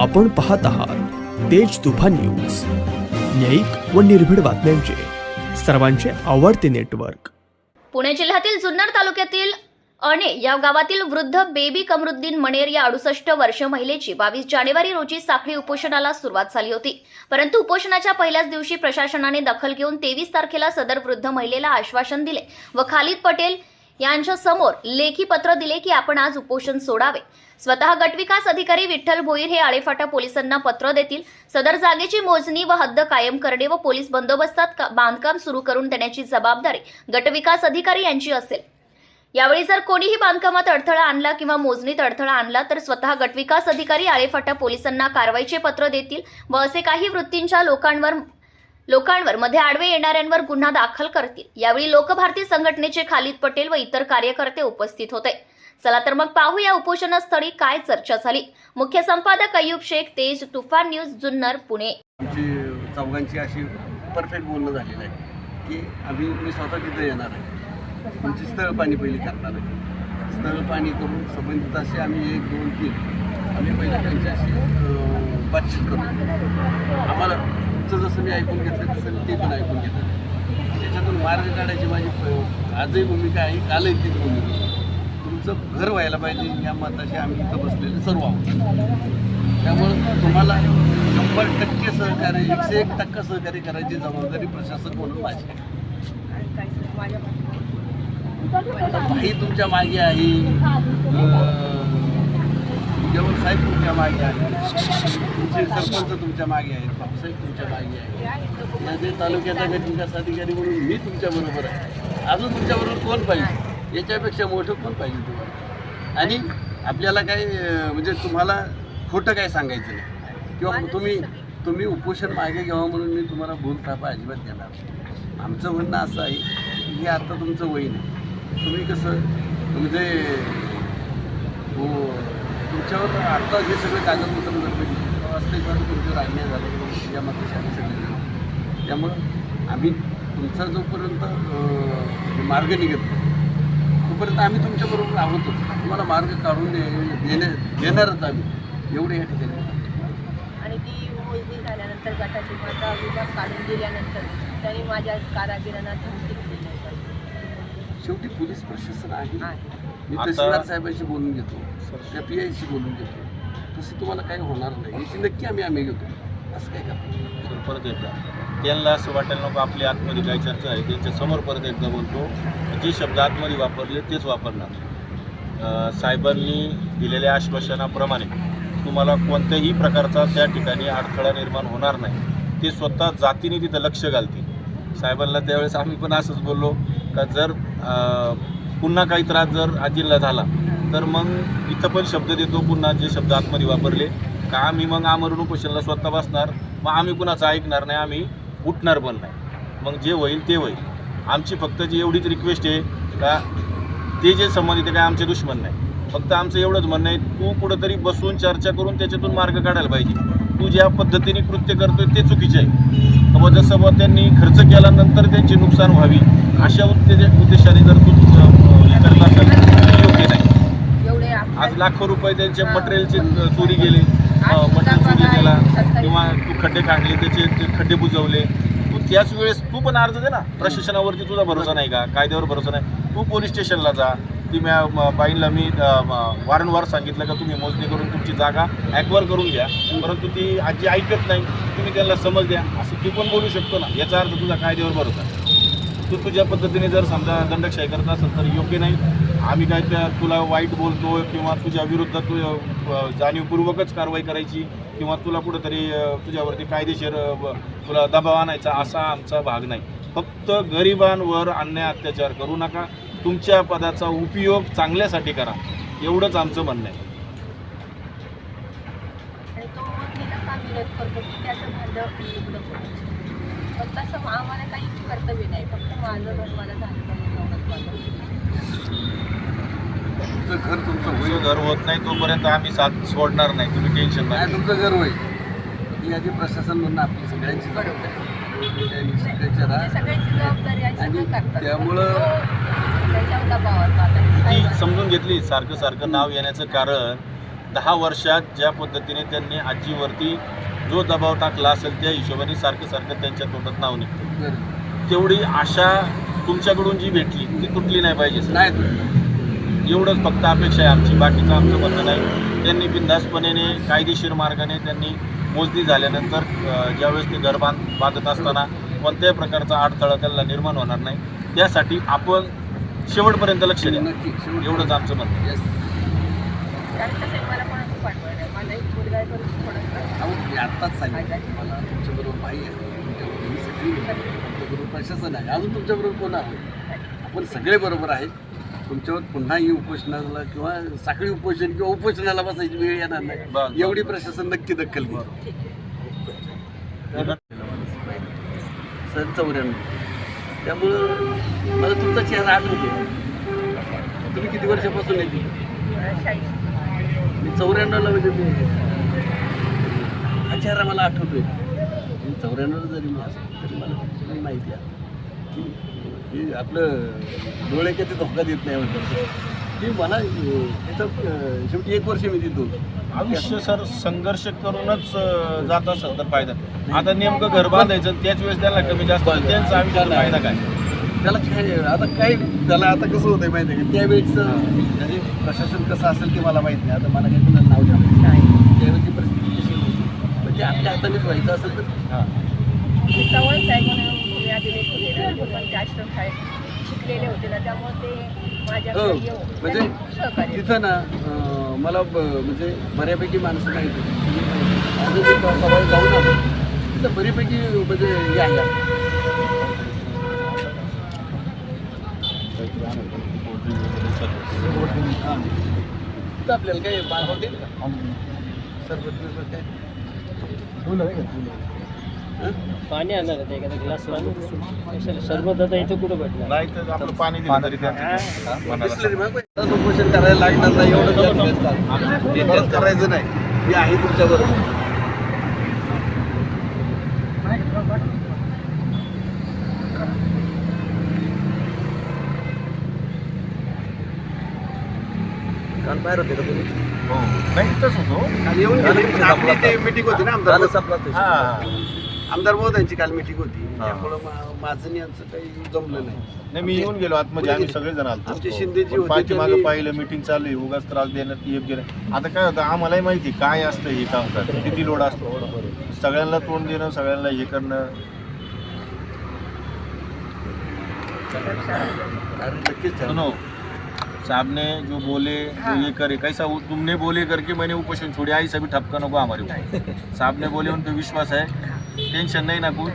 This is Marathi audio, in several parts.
आपण पाहत आहात तेज तुफान न्यूज. न्यायिक व निर्भीड बातम्यांचे. सर्वांचे आवडते नेटवर्क. पुणे जिल्ह्यातील जुन्नर तालुक्यातील अणे या गावातील वृद्ध बेबी कमरुद्दीन मणेर या अडुसष्ट वर्ष महिलेची बावीस जानेवारी रोजी साखळी उपोषणाला सुरुवात झाली होती. परंतु उपोषणाच्या पहिल्याच दिवशी प्रशासनाने दखल घेऊन तेवीस तारखेला सदर वृद्ध महिलेला आश्वासन दिले व खालिद पटेल यांच्या समोर लेखी पत्र दिले की आपण आज उपोषण सोडावे. स्वतः गटविकास अधिकारी विठ्ठल भोईर हे आळेफाटा पोलिसांना पत्र देतील. सदर जागेची मोजणी व हद्द कायम करणे व पोलीस बंदोबस्तात का- बांधकाम सुरू करून देण्याची जबाबदारी गटविकास अधिकारी यांची असेल. यावेळी जर कोणीही बांधकामात अडथळा आणला किंवा मोजणीत अडथळा आणला तर स्वतः गटविकास अधिकारी आळेफाटा पोलिसांना कारवाईचे पत्र देतील व असे काही वृत्तींच्या लोकांवर लोकांवर मध्ये आडवे येणाऱ्यांवर गुन्हा दाखल करतील. यावेळी लोकभारती संघटनेचे खालिद पटेल व इतर कार्यकर्ते उपस्थित होते. चला तर मग पाहूया उपोषणस्थळी काय चर्चा झाली. मुख्य संपादक अय्यूब शेख तेज तुफान न्यूज जुन्नर पुणे. आमची चौघांची अशी परफेक्ट बोलणं झालेलं आहे की आम्ही मी स्वतः तिथे येणार आहे. तुमची स्थळ पाणी पहिली करणार आहे. स्थळ पाणी करून संबंधित असे आम्ही एक दोन तीन आम्ही पहिल्या त्यांच्याशी बातचीत करू. आम्हाला तुमचं जसं मी ऐकून घेतलं तसं मी ते पण ऐकून घेतलं त्याच्यातून मार्ग काढायची माझी आजही भूमिका आहे कालही तीच भूमिका. तुमचं घर व्हायला पाहिजे या मताशी आम्ही इथं बसलेले सर्व आहोत त्यामुळं तुम्हाला शंभर टक्के सहकार्य एकशे एक टक्का सहकार्य करायची जबाबदारी प्रशासक म्हणून माझी आहे. तुमच्या मागे आहे जेवण साहेब तुमच्या मागे आहे. तुमचे सरपंच तुमच्या मागे आहेत बापूसाहेब तुमच्या मागे आहे या जे तालुक्याचा गट विकास अधिकारी म्हणून मी तुमच्या बरोबर आहे. अजून तुमच्या बरोबर कोण पाहिजे? याच्यापेक्षा मोठं कोण पाहिजे तुम्हाला? आणि आपल्याला काय म्हणजे तुम्हाला खोटं काय सांगायचं नाही. किंवा तुम्ही तुम्ही उपोषण मागे घ्यावं म्हणून मी तुम्हाला भूल थापा अजिबात देणार आमचं म्हणणं असं आहे की हे आता तुमचं वय नाही तुम्ही कसं म्हणजे हो, तुमच्यावर आत्ता हे सगळे कागदपत्र बघितले वास्तविकपणे तुमच्यावर अन्याय झाला या मताशी आम्ही सगळे. त्यामुळं आम्ही तुमचा जोपर्यंत मार्ग निघत तोपर्यंत आम्ही तुमच्याबरोबर आहोतच. तुम्हाला मार्ग काढून दे- देणे देणारच आम्ही. एवढे या ठिकाणी. आणि ती मोजणी झाल्यानंतर गटाची माझा विभाग काढून दिल्यानंतर त्यांनी माझ्या कारागिरांना धमकी शेवटी पोलीस प्रशासन आहे. मी तहसीलदार साहेबांशी बोलून घेतो. त्या पी आयशी बोलून घेतो. तसं तुम्हाला काही होणार नाही. याची नक्की आम्ही आम्ही घेतो. असं काय तर परत एकदा. त्यांना असं वाटायला नको आपली आतमध्ये काय चर्चा आहे त्यांच्यासमोर परत एकदा बोलतो. जे शब्द आतमध्ये वापरले तेच वापरणार. साहेबांनी दिलेल्या आश्वासनाप्रमाणे तुम्हाला कोणत्याही प्रकारचा त्या ठिकाणी अडथळा निर्माण होणार नाही. ते स्वतः जातीने तिथं लक्ष घालतील. साहेबांना त्यावेळेस आम्ही पण असंच बोललो का जर पुन्हा काही त्रास जर आजीला झाला तर मग इथं पण शब्द देतो पुन्हा जे शब्द आतमध्ये वापरले का आम्ही मग आमरण उपोषणाला स्वतः बसणार? मग आम्ही कुणाचं ऐकणार नाही आम्ही उठणार पण नाही. मग जे होईल ते होईल. आमची फक्त जी एवढीच रिक्वेस्ट आहे का ते जे संबंधित काय आमचे दुश्मन नाही. फक्त आमचं एवढंच म्हणणं आहे तू कुठंतरी बसून चर्चा करून त्याच्यातून मार्ग काढायला पाहिजे. तू ज्या पद्धतीने कृत्य करतोय ते चुकीचे आहे. मग जसं त्यांनी खर्च केल्यानंतर त्यांची नुकसान व्हावी अशा उद्देश उद्देशाने जर तू करत असाल तर ते योग्य नाही आज लाखो रुपये त्यांचे मटेरियलचे चोरी गेले. मटेरियल चोरी केला किंवा तू खड्डे काढले त्याचे ते खड्डे बुजवले. तू त्याच वेळेस तू पण अर्ज दे ना. प्रशासनावरती तुझा भरोसा नाही का? कायद्यावर भरोसा नाही. तू पोलीस स्टेशनला जा. ती म्या म- बाईंना मी वारंवार सांगितलं का तुम्ही मोजणी करून तुमची जागा ॲक्वर करून घ्या. परंतु ती आजी ऐकत नाही. तुम्ही त्यांना समज द्या. असं तू पण बोलू शकतो ना. याचा अर्थ तुझा कायद्यावर भरोसा आहे. तू तुझ्या पद्धतीने जर समजा दंडकशाही करत असेल तर योग्य नाही. आम्ही काय त्या तुला वाईट बोलतो किंवा तुझ्या विरुद्ध तू जाणीवपूर्वकच कारवाई करायची किंवा तुला कुठंतरी तुझ्यावरती कायदेशीर तुला दबाव आणायचा असा आमचा भाग नाही. फक्त गरिबांवर अन्याय अत्याचार करू नका. तुमच्या पदाचा उपयोग चांगल्यासाठी करा. एवढंच आमचं म्हणणं आहे. विरोध करतो त्याचं पण तसं आम्हाला काही कर्तव्य नाही. फक्त माझं घर मला झालं पाहिजे एवढंच माझं. तुमचं घर तुमचं होईल. घर होत नाही तोपर्यंत आम्ही साथ सोडणार नाही. तुम्ही टेन्शन नाही तुमचं घर होईल. ही आधी प्रशासन म्हणून आपली सगळ्यांची जबाबदारी म्हणजे राहा सगळ्यांची जबाबदारी आहे आणि सगळं करतात. त्यामुळं- तो त्याच्यावर दबाव असतो आता ती साहेबांचा. समजून घेतली सारखं सारखं नाव येण्याचं कारण दहा वर्षात ज्या पद्धतीने त्यांनी आजीवरती जो दबाव टाकला असेल त्या हिशोबाने सारखं सारखं त्यांच्या तोंडात नाव निघतं. तेवढी आशा तुमच्याकडून जी भेटली ती तुटली नाही पाहिजे. नाही एवढंच फक्त अपेक्षा आहे आमची बाकीचं आमचं म्हणणं नाही. त्यांनी बिंदासपणेने कायदेशीर मार्गाने त्यांनी मोजणी झाल्यानंतर ज्यावेळेस ते घर बांध बांधत असताना कोणत्याही प्रकारचा अडथळा त्यांना निर्माण होणार नाही. त्यासाठी आपण शेवटपर्यंत लक्ष द्या. एवढंच आमचं म्हणणं थोडंसं. आत्ताच सांगितलं तुमच्याबरोबर बाई आहे. तुमच्याबरोबर ही सगळी लोकं आहेत. तुमच्याबरोबर प्रशासन आहे अजून तुमच्याबरोबर कोण आहे? आपण सगळे बरोबर आहेत तुमच्यावर पुन्हा ही उपोषणाला किंवा साखळी उपोषण किंवा उपोषणाला बसायची वेळ येणार बस, नाही. एवढी प्रशासन नक्की दखल घेईल सर चौऱ्याण्णव. त्यामुळं मला तुमचा चेहरा आठवतो तुम्ही किती वर्षापासून येते? मी चौऱ्याण्णवला म्हणजे मी चेहरा मला आठवतोय. मी चौऱ्याण्णवला जरी मी असलो तरी मला माहिती आहे. की आपलं डोळे कधी धोका देत नाही म्हणतात. की मला अं, शेवटी एक वर्ष मी देतो आयुष्य सर संघर्ष करूनच जात असेल तर फायदा. आता नेमकं घर बांधायचं आणि त्याच वेळेस त्याला कमी जास्त होतं. त्यांचा आयुष्याला फायदा काय? त्याला काय आता काय त्याला आता कसं होतंय माहिती आहे का? त्यावेळेस म्हणजे प्रशासन कसं असेल ते मला माहीत नाही. आता मला काही कुणाला नाव द्यावं कशी होती म्हणजे आपल्या हातानेच व्हायचं असेल तर हां मी जवळच आहे म्हणून भूमी अभिलेख होते पण ते आश्रम शाळेत शिकलेले होते ना त्यामुळे ते हो माझ्याकडे येऊन म्हणजे त्यांनी खूप सहकार्य तिथं ना अं, मला ब- म्हणजे बऱ्यापैकी माणसं माहिती होती. माझं जे ग- गावाला जाऊन आलो तिथं बऱ्यापैकी म्हणजे हे आहे हां. तिथं आपल्याला काय मागवता येईल का सरबत बिरबत काय हं? पाणी आणणार आहे एखादा ग्लास पाणी कशाला? सरबत आता इथं कुठं भेटणार? नाही तर आपलं पाणी दिलं तरी त्यांचं मनाला. बिसलरी मागवाय. आता उपोषण करायला लागणार नाही एवढं. ते करायचं नाही. मी आहे तुमच्या बरोबर. काल बाहेर होते का तुम्ही? हो. नाही इथंच होतो. काल येऊन गेले की आपली ते मिटिंग होती ना आमदार हां. आमदार महोदयांची काल मिटिंग होती. हा. त्यामुळं मा- माझं आणि यांचं काही जमलं नाही. नाही मी येऊन गेलो आतमध्ये. आम्ही सगळेजण आमचे शिंदेजी होते त्यांनी- पाहिलं मिटिंग चालू आहे. उगाच त्रास देण्यात योग्य नाही आता काय होतं आम्हालाही माहिती आहे काय असतं हे काम करत किती लोड असतो. सगळ्यांना तोंड देणं सगळ्यांना हे करणं. अरे नक्कीच ठरवलं. साहब ने जो बोले जो ये करे कैसा वो तुमने बोले करके मैंने उपोषण छोड़ी आई सभी ठपका नको हमारे ऊपर साहब ने बोले उन पे विश्वास है। टेंशन नहीं ना कुछ।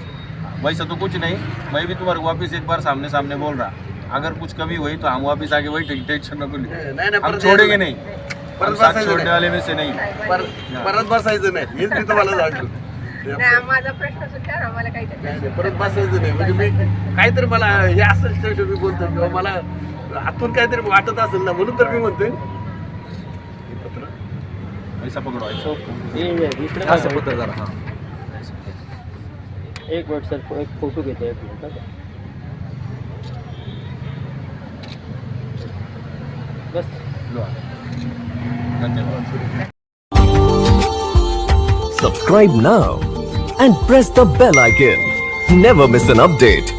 वैसा तो कुछ नहीं। मैं भी तुम्हारे वापस एक बार सामने सामने बोल रहा। अगर कुछ कमी हुई तो हम वापस आके वही टेंशन नको लो नाही नाही हम छोड़ेंगे नहीं। परत बसायचं. वाले में से नहीं। पर- परत बसायचं नाही. हेच मी तुम्हाला सांगतो. माझा प्रश्न आम्हाला नाही, काहीतरी परत बसायचं नाही. म्हणजे मी काहीतरी मला हे असं बोलतो किंवा मला आतून काहीतरी वाटत असेल ना म्हणून तर मी म्हणतोय. हे पत्र. ऐसा पकड़ो ऐसा असं पत्र जरा हाँ. एक मिनिट सर एक फ़ोटो घेतो एक मिनिट हा. बस. धन्यवाद. Subscribe now and press the bell icon. Never miss an update.